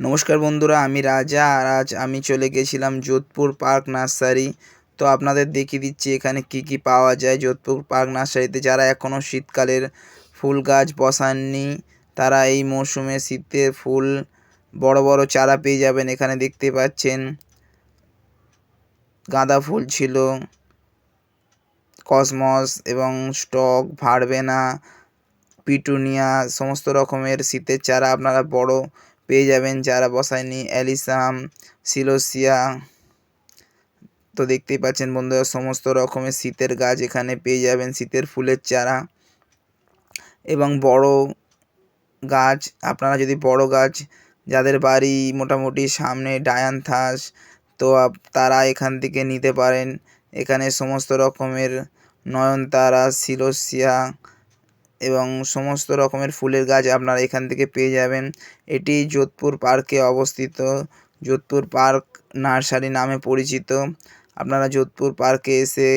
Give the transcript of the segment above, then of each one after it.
নমস্কার বন্ধুরা, আমি রাজা আর আজ আমি চলে গেছিলাম যোধপুর পার্ক নার্সারি। তো আপনাদের দেখিয়ে দিচ্ছি এখানে কি কি পাওয়া যায়। যোধপুর পার্ক নার্সারিতে যারা এখনও শীতকালের ফুল গাছ বসাননি, তারা এই মরশুমে শীতের ফুল বড় বড় চারা পেয়ে যাবেন। এখানে দেখতে পাচ্ছেন গাঁদা ফুল ছিল, কসমস এবং স্টক, ভারবেনা, পিটুনিয়া, সমস্ত রকমের শীতের চারা। আপনারা বড় পেয়ে যাবেন যারা বসায়নি, অ্যালিসাম, সিলোসিয়া। তো দেখতেই পাচ্ছেন বন্ধুরা, সমস্ত রকমের শীতের গাছ এখানে পেয়ে যাবেন, শীতের ফুলের চারা। এবং বড় গাছ, আপনারা যদি বড় গাছ, যাদের বাড়ি মোটামুটি সামনে ডায়ান্থাস তো তারা এখান থেকে নিতে পারেন। এখানে সমস্ত রকমের নয়নতারা, সিলোসিয়া এবং সমস্ত রকমের ফুলের গাছ আপনারা এখান থেকে পেয়ে যাবেন। এটি যোধপুর পার্কে অবস্থিত। যোধপুর পার্ক নার্সারি নামে পরিচিত। আপনারা যোধপুর পার্কে এসে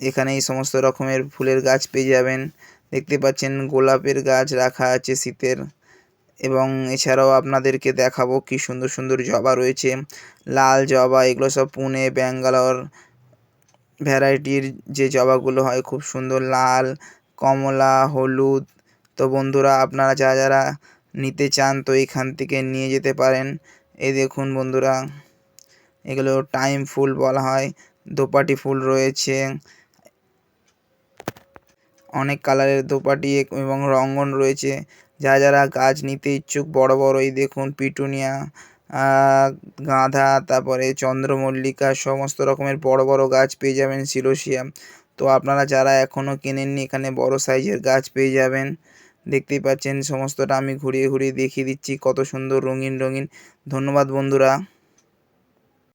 এখানে এই সমস্ত রকমের ফুলের গাছ পেয়ে যাবেন। দেখতে পাচ্ছেন গোলাপের গাছ রাখা আছে শীতের এবং এছাড়াও আপনাদেরকে দেখাবো কি সুন্দর সুন্দর জবা রয়েছে। লাল জবা, এগুলো সব পুনে, ব্যাঙ্গালোর, ভ্যারাইটির যে জবাগুলো হয় খুব সুন্দর লাল কমলা, হলুদ। তো বন্ধুরা, আপনারা যারা যারা নিতে চান, তো এখান থেকে নিয়ে যেতে পারেন। এই দেখুন বন্ধুরা, এগুলো টাইম ফুল বলা হয়, দোপাটি ফুল রয়েছে। অনেক কালারের দোপাটি এবং রঙ্গন রয়েছে। যা যারা গাছ নিতে ইচ্ছুক, বড় বড়, এই দেখুন পিটুনিয়া গাঁদা তারপরে চন্দ্রমল্লিকা, সমস্ত রকমের বড় বড় গাছ পেয়ে যাবেন সিলোসিয়া তো আপনারা যারা এখনও কেনেননি, এখানে বড় সাইজের গাছ পেয়ে যাবেন। দেখতেই পাচ্ছেন, সমস্তটা আমি ঘুরিয়ে ঘুরিয়ে দেখিয়ে দিচ্ছি, কত সুন্দর রঙিন রঙিন। ধন্যবাদ বন্ধুরা।